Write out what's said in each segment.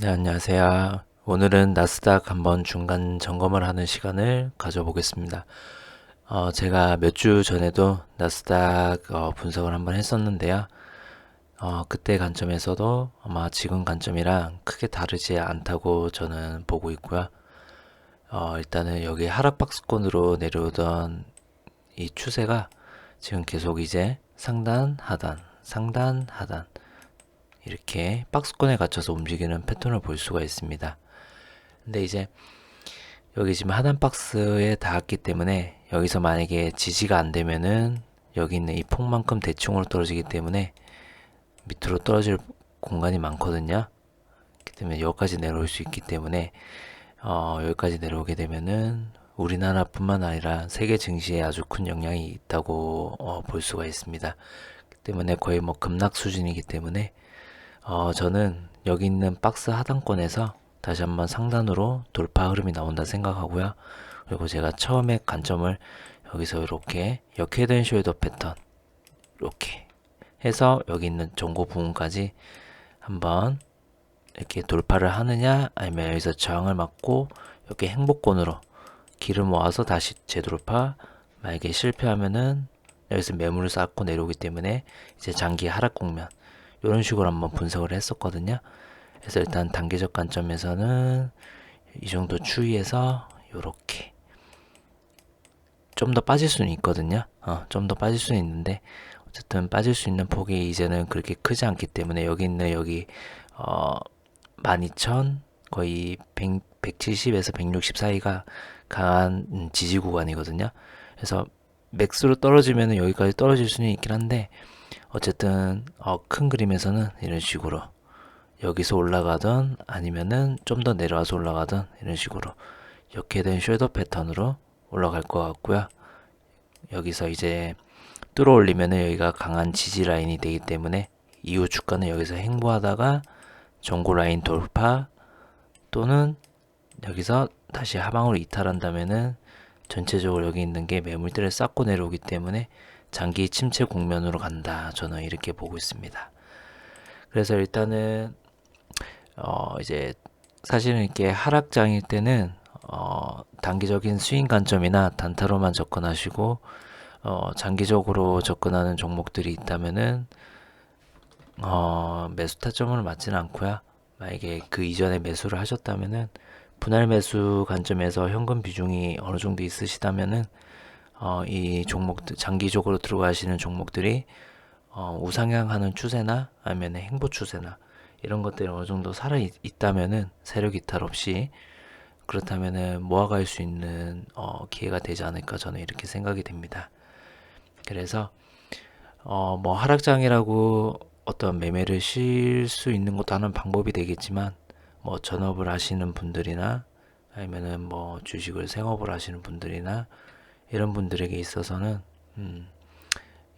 네, 안녕하세요. 오늘은 나스닥 한번 중간 점검을 하는 시간을 가져보겠습니다. 어, 제가 몇 주 전에도 나스닥 어, 분석을 한번 했었는데요. 어, 그때 관점에서도 아마 지금 관점이랑 크게 다르지 않다고 저는 보고 있고요. 어, 일단은 여기 하락 박스권으로 내려오던 이 추세가 지금 계속 이제 상단, 하단, 상단, 하단 이렇게 박스권에 갇혀서 움직이는 패턴을 볼 수가 있습니다. 근데 이제 여기 지금 하단 박스에 닿았기 때문에 여기서 만약에 지지가 안 되면은 여기 있는 이 폭만큼 대충으로 떨어지기 때문에 밑으로 떨어질 공간이 많거든요. 그렇기 때문에 여기까지 내려올 수 있기 때문에 어, 여기까지 내려오게 되면은 우리나라뿐만 아니라 세계 증시에 아주 큰 영향이 있다고 어, 볼 수가 있습니다. 그 때문에 거의 뭐 급락 수준이기 때문에 어, 저는 여기 있는 박스 하단권에서 다시 한번 상단으로 돌파 흐름이 나온다 생각하고요. 그리고 제가 처음에 관점을 여기서 이렇게 역헤드앤 숄더 패턴 이렇게 해서 여기 있는 전고 부분까지 한번 이렇게 돌파를 하느냐 아니면 여기서 저항을 맞고 이렇게 행복권으로 길을 모아서 다시 재돌파 만약에 실패하면은 여기서 매물을 쌓고 내려오기 때문에 이제 장기 하락 국면 이런 식으로 한번 분석을 했었거든요. 그래서 일단 단계적 관점에서는 이 정도 추이에서 이렇게 좀 더 빠질 수는 있거든요. 어, 좀 더 빠질 수는 있는데 어쨌든 빠질 수 있는 폭이 이제는 그렇게 크지 않기 때문에 여기 있는 여기 어, 12,000 거의 100, 170에서 160 사이가 강한 지지 구간이거든요. 그래서 맥스로 떨어지면 여기까지 떨어질 수는 있긴 한데 어쨌든 어, 큰 그림에서는 이런 식으로 여기서 올라가던 아니면은 좀 더 내려와서 올라가던 이런 식으로 이렇게 된 숄더 패턴으로 올라갈 것 같고요. 여기서 이제 뚫어 올리면은 여기가 강한 지지 라인이 되기 때문에 이후 주가는 여기서 행보하다가 전고 라인 돌파 또는 여기서 다시 하방으로 이탈한다면은 전체적으로 여기 있는 게 매물들을 쌓고 내려오기 때문에 장기 침체 국면으로 간다. 저는 이렇게 보고 있습니다. 그래서 일단은 어 이제 사실은 이렇게 하락장일 때는 어 단기적인 스윙 관점이나 단타로만 접근하시고 어 장기적으로 접근하는 종목들이 있다면은 어 매수 타점을 맞지는 않고요. 만약에 그 이전에 매수를 하셨다면은 분할 매수 관점에서 현금 비중이 어느 정도 있으시다면은 어, 이 종목들 장기적으로 들어가시는 종목들이 어, 우상향하는 추세나 아니면 행보 추세나 이런 것들이 어느 정도 살아 있다면은 세력 이탈 없이 그렇다면은 모아갈 수 있는 어, 기회가 되지 않을까 저는 이렇게 생각이 됩니다. 그래서 어, 뭐 하락장이라고 어떤 매매를 쉴 수 있는 것도 하는 방법이 되겠지만 뭐 전업을 하시는 분들이나 아니면은 뭐 주식을 생업을 하시는 분들이나 이런 분들에게 있어서는 음,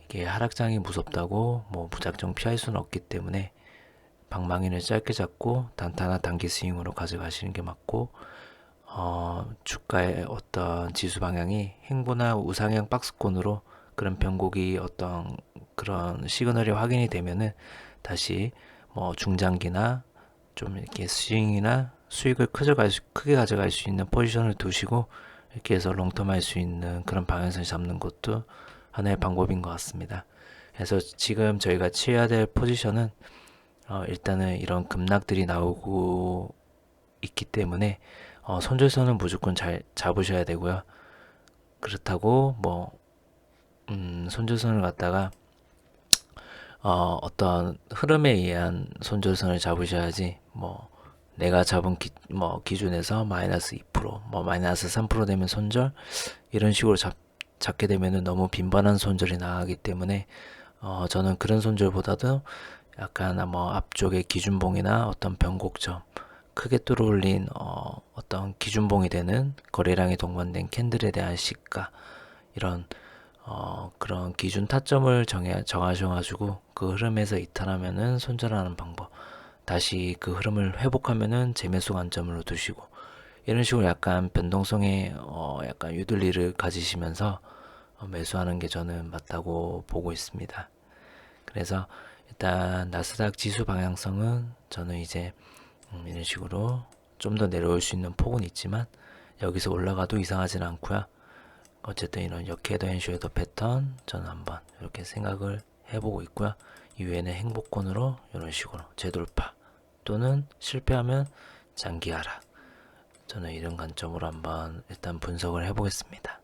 이게 하락장이 무섭다고 뭐 무작정 피할 수는 없기 때문에 방망이를 짧게 잡고 단타나 단기 스윙으로 가져가시는 게 맞고 어, 주가의 어떤 지수 방향이 행보나 우상향 박스권으로 그런 변곡이 어떤 그런 시그널이 확인이 되면은 다시 뭐 중장기나 좀 이렇게 스윙이나 수익을 크게 가져갈 수 있는 포지션을 두시고 이렇게 해서 롱텀 할 수 있는 그런 방향성을 잡는 것도 하나의 방법인 것 같습니다. 그래서 지금 저희가 취해야 될 포지션은 어, 일단은 이런 급락들이 나오고 있기 때문에 어, 손절선은 무조건 잘 잡으셔야 되고요. 그렇다고 뭐 음, 손절선을 갖다가 어, 어떤 흐름에 의한 손절선을 잡으셔야지 뭐 내가 잡은 기, 뭐 기준에서 마이너스 2%, 뭐 마이너스 3% 되면 손절? 이런 식으로 잡, 잡게 되면은 너무 빈번한 손절이 나가기 때문에 어, 저는 그런 손절보다도 약간 뭐 앞쪽에 기준봉이나 어떤 변곡점 크게 뚫어올린 어, 어떤 기준봉이 되는 거래량이 동반된 캔들에 대한 시가 이런 어, 그런 기준 타점을 정해 정하셔가지고 그 흐름에서 이탈하면은 손절하는 방법 다시 그 흐름을 회복하면은 재매수 관점으로 두시고 이런 식으로 약간 변동성의 어 약간 유들리를 가지시면서 어 매수하는 게 저는 맞다고 보고 있습니다. 그래서 일단 나스닥 지수 방향성은 저는 이제 음, 이런 식으로 좀 더 내려올 수 있는 폭은 있지만 여기서 올라가도 이상하진 않고요. 어쨌든 이런 역헤더 앤 숄더 패턴 저는 한번 이렇게 생각을 해보고 있고요. 이후에는 행복권으로 이런 식으로 재돌파 또는 실패하면 장기 하락 저는 이런 관점으로 한번 일단 분석을 해보겠습니다.